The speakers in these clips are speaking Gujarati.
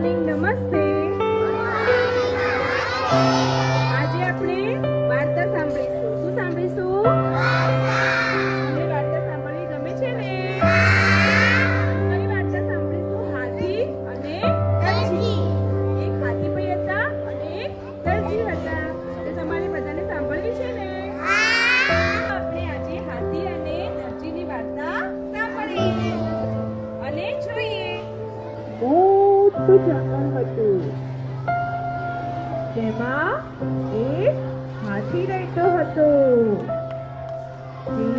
મોર્નિંગ નમસ્તે મોટું જંગલ હતું તેમાં એક હાથી રહેતો હતો તે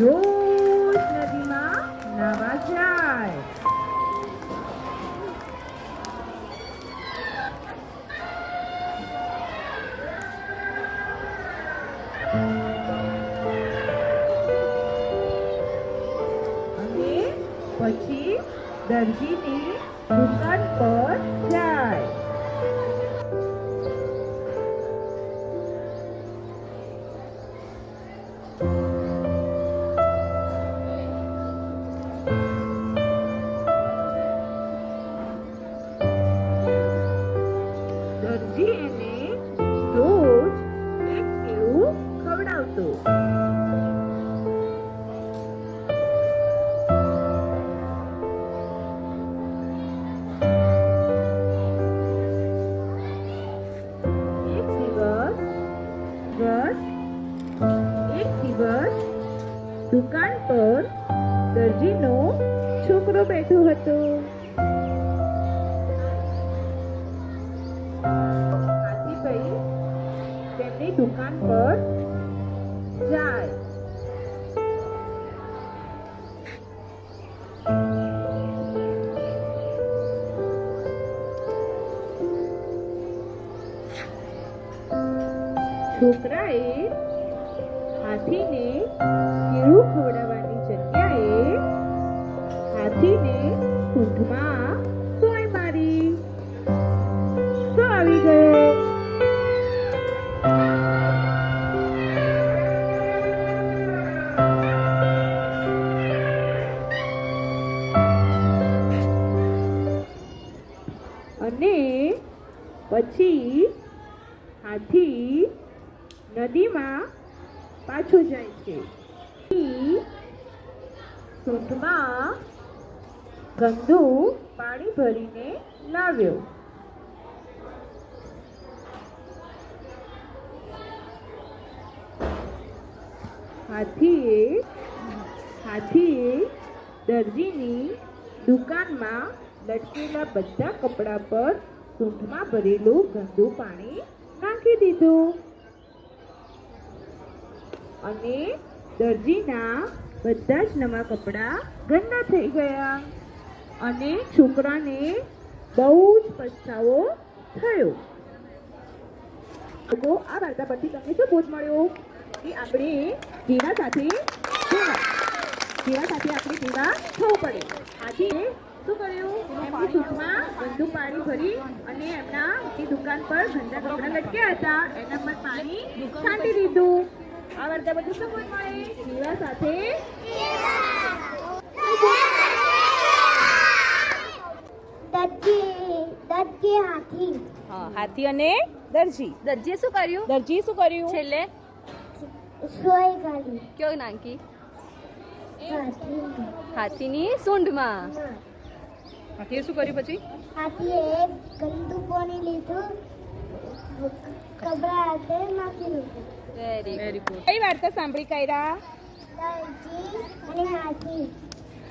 રોજ નદીમાં નાવા જાય અને પછી દરજીની દુકાન પર જાય દરજી એને બસ એક દિવસ દુકાન પર દરજીનો છોકરો બેઠો હતો. હાથીભાઈ તેમની દુકાન પર છોકરાએ હાથીને કીડું ખવડાવવાની જગ્યાએ હાથીને સૂંઢમાં સોય મારી. તો આવી ગયો. અને પછી હાથી નદીમાં પાછું જાય છે. સૂંઠમાં ગંદુ પાણી ભરીને લાવ્યો. હાથીએ હાથીએ દરજીની દુકાનમાં લટકેલા બધા કપડા પર સૂંઠમાં ભરેલું ગંદુ પાણી નાખી દીધું. અને દરજીના બધા જ નવા કપડાં ગંદા થઈ ગયા. અને છોકરાને બહુ જ પછતાવો થયો. લોકો આ વાર્તા પરથી તમને શું બોધ મળ્યો? કે આપણે જેવા સાથે જેવા સાથે આપણે જેવા થવું પડે. આથી શું કર્યું? એમની સૂટમાં ગંદુ પાણી ભરી અને એમના દુકાન પર ગંદા કપડાં લટક્યા હતા. એના પર પાણી છાંટી દીધું. આ વાર્તા બધું શું મળે જેવા સાથે. દરજી હાથી. હા હાથી અને દરજી. દરજીએ શું કર્યું? દરજી શું કર્યું? છેલ્લે? સોય ગાડી કયો નાંકી હાથી. હાથીની સૂંઢમાં. હાથીએ શું કર્યું પછી? હાથીએ એક ગંદુ પાણી લીધું કપડા હાથે નાખી દીધું વેરી ગુડ કઈ વાર્તા સાંભળી કાયરા?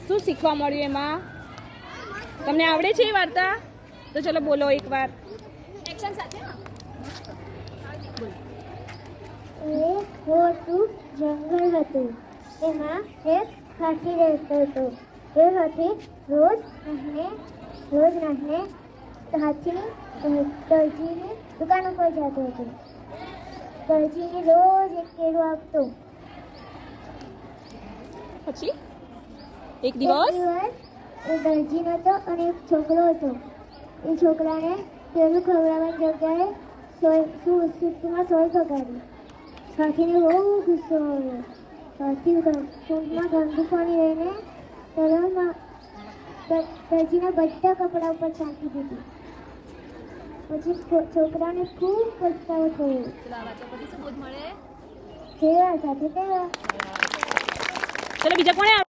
શું શીખવા મળ્યું એમાં? તમને આવડે છે એ વાર્તા? તો ચલો બોલો એકવાર. એક્શન સાથે? એક મોટું જંગલ હતું. એમાં એક હાથી રહેતો હતો. એ હાથી રોજ નહાને રોજ નહાને હાથી દરજીની દુકાન ઉપર જતો હતો. પછી રોજ એક કેળું આપતો. પછી? એક દિવસ? એ દરજી હતો અને એક છોકરો હતો. એ છોકરાને કેળું ખવડાવવાની જગ્યાએ સોય સુ- સૂટમાં સોય પગાડી હાથીને બહુ ગુસ્સો આવ્યો. હાથી સૂટમાં ગંદુ પાણી લઈને તરણમાં દરજીના બધા કપડા ઉપર છાંટી દીધી. પછી છો- છોકરાને ખૂબ પસ્તાવો થયો ચલો આ વાતો પરથી શું બોધ મળે જેવા સાથે તેવા ચલો બીજા કોણે